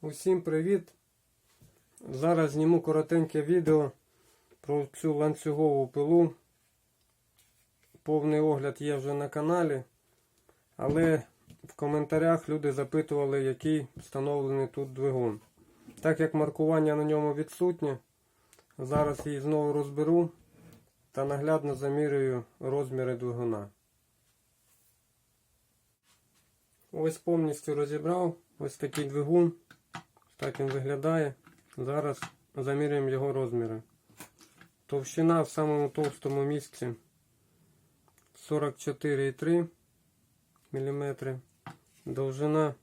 Усім привіт! Зараз зніму коротеньке відео про цю ланцюгову пилу. Повний огляд є вже на каналі, але в коментарях люди запитували, який встановлений тут двигун. Так як маркування на ньому відсутнє, зараз її знову розберу та наглядно замірюю розміри двигуна. Ось повністю розібрав ось такий двигун. Так він виглядає. Зараз заміряємо його розміри. Товщина в самому товстому місці 44,3 мм. Довжина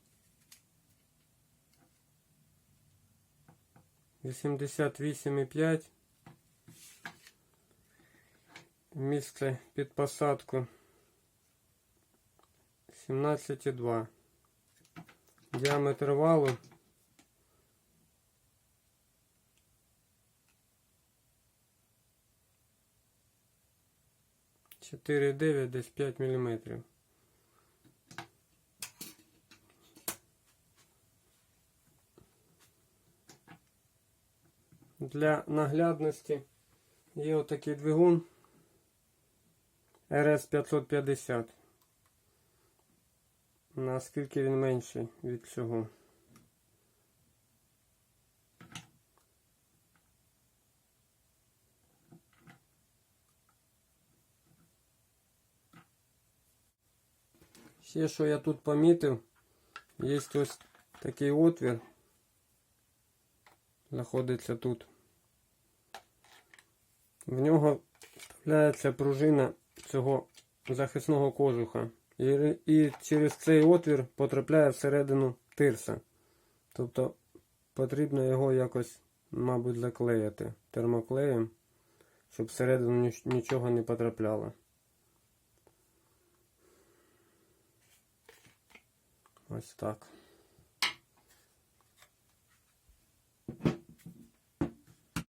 88,5 Місце під посадку 17,2 Діаметр валу 4,9 десь 5 мм. Для наглядності є отакий двигун RS 550. Наскільки він менший від цього. Ще що я тут помітив, є ось такий отвір, знаходиться тут. В нього вставляється пружина цього захисного кожуха. І, і через цей отвір потрапляє всередину тирса. Тобто потрібно його якось, мабуть, заклеїти термоклеєм, щоб всередину нічого не потрапляло. Ось так.